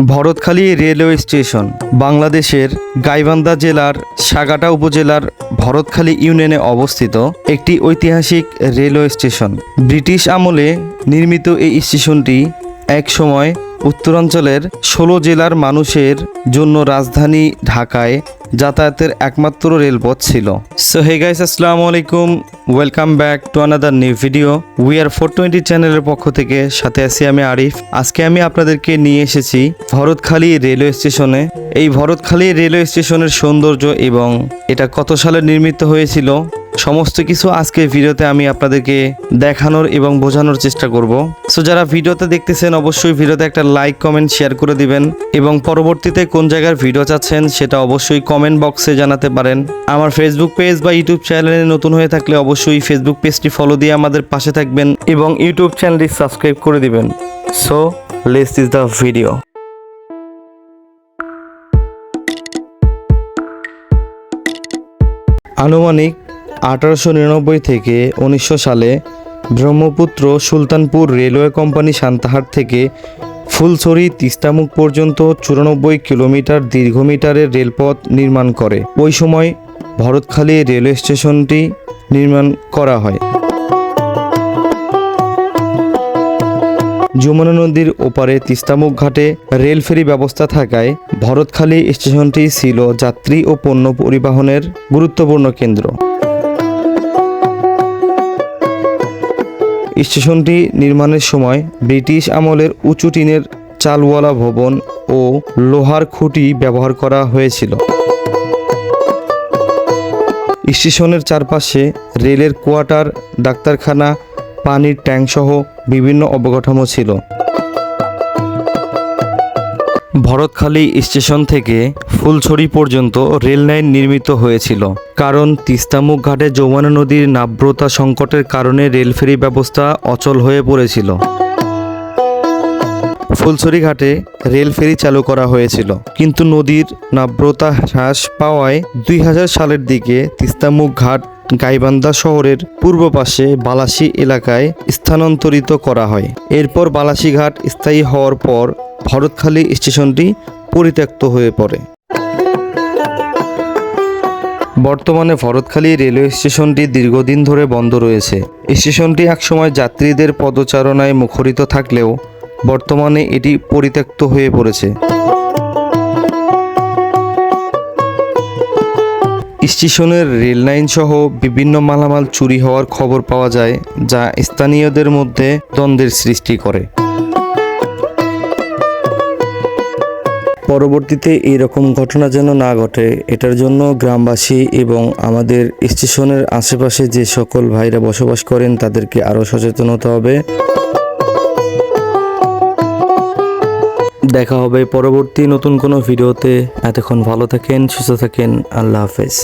Bharatkhali railway station, বাংলাদেশের গাইবান্ধা জেলার সাগাটা উপজেলার ভরতখালী ইউনিয়নে অবস্থিত একটি ঐতিহাসিক রেলওয়ে স্টেশন। ব্রিটিশ আমলে নির্মিত এই স্টেশনটি এক সময় উত্তরাঞ্চলের ষোলো জেলার মানুষের জন্য রাজধানী ঢাকায় যাতায়াতের একমাত্র রেলপথ ছিল। সো হে গাইস আসসালামু আলাইকুম। Welcome back to another new video we are four twenty চ্যানেলের পক্ষ থেকে, সাথে আছি আমি আরিফ। আজকে আমি আপনাদেরকে নিয়ে এসেছি ভরতখালী রেলওয়ে স্টেশনে। এই ভরতখালী রেলওয়ে স্টেশনের সৌন্দর্য এবং এটা কত সালে নির্মিত হয়েছিল সমস্ত কিছু আজকের ভিডিওতে আমি আপনাদেরকে দেখানোর এবং বোঝানোর চেষ্টা করব। সো যারা ভিডিওতে দেখতেছেন, অবশ্যই ভিডিওতে একটা লাইক কমেন্ট শেয়ার করে দিবেন এবং পরবর্তীতে কোন জায়গার ভিডিও চাচ্ছেন সেটা অবশ্যই কমেন্ট বক্সে জানাতে পারেন। আমার ফেসবুক পেজ বা ইউটিউব চ্যানেলে নতুন হয়ে থাকলে অবশ্যই ফেসবুক পেজটি ফলো দিয়ে আমাদের পাশে থাকবেন এবং ইউটিউব চ্যানেলটি সাবস্ক্রাইব করে দিবেন। So less is the video আনুমানিক আঠারোশো নিরানব্বই থেকে উনিশশো সালে ব্রহ্মপুত্র সুলতানপুর রেলওয়ে কোম্পানি সান্তাহার থেকে ফুলছড়ি তিস্তামুখ পর্যন্ত চুরানব্বই কিলোমিটার দীর্ঘ মিটারের রেলপথ নির্মাণ করে। ওই সময় ভরতখালী রেলওয়ে স্টেশনটি নির্মাণ করা হয়। যমুনা নদীর ওপারে তিস্তামুখ ঘাটে রেল ফেরি ব্যবস্থা থাকায় ভরতখালী স্টেশনটি ছিল যাত্রী ও পণ্য পরিবহনের গুরুত্বপূর্ণ কেন্দ্র। স্টেশনটি নির্মাণের সময় ব্রিটিশ আমলের উঁচু টিনের চালওয়ালা ভবন ও লোহার খুঁটি ব্যবহার করা হয়েছিল। স্টেশনের চারপাশে রেলের কোয়ার্টার, ডাক্তারখানা, পানির ট্যাঙ্ক সহ বিভিন্ন অবকাঠামো ছিল। ভরতখালী স্টেশন থেকে ফুলছড়ি পর্যন্ত রেল লাইন নির্মিত হয়েছিল। কারণ তিস্তামুখ ঘাটে যমুনা নদীর নাব্রতা সংকটের কারণে রেল ফেরি ব্যবস্থা অচল হয়ে পড়েছিল। ফুলছড়ি ঘাটে রেল ফেরি চালু করা হয়েছিল। কিন্তু নদীর নাব্রতা হ্রাস পাওয়ায় দুই হাজার সালের দিকে তিস্তামুখ ঘাট গাইবান্ধা শহরের পূর্ব পাশে বালাসী এলাকায় স্থানান্তরিত করা হয়। এরপর বালাসী ঘাট স্থায়ী হওয়ার পর ভরতখালী স্টেশনটি পরিত্যক্ত হয়ে পড়ে। বর্তমানে ভরতখালী রেলওয়ে স্টেশনটি দীর্ঘদিন ধরে বন্ধ রয়েছে। স্টেশনটি একসময় যাত্রীদের পদচারণায় মুখরিত থাকলেও বর্তমানে এটি পরিত্যক্ত হয়ে পড়েছে। স্টেশনের রেললাইন সহ বিভিন্ন মালামাল চুরি হওয়ার খবর পাওয়া যায়, যা স্থানীয়দের মধ্যে দ্বন্দ্বের সৃষ্টি করে। পরবর্তীতে এরকম ঘটনা যেন না ঘটে, এটার জন্য গ্রামবাসী এবং আমাদের স্টেশনের আশেপাশে যে সকল ভাইরা বসবাস করেন, তাদেরকে আরও সচেতন হতে হবে। দেখা হবে পরবর্তী নতুন কোনো ভিডিওতে। এতক্ষণ ভালো থাকেন সুস্থ থাকেন আল্লাহ হাফেজ।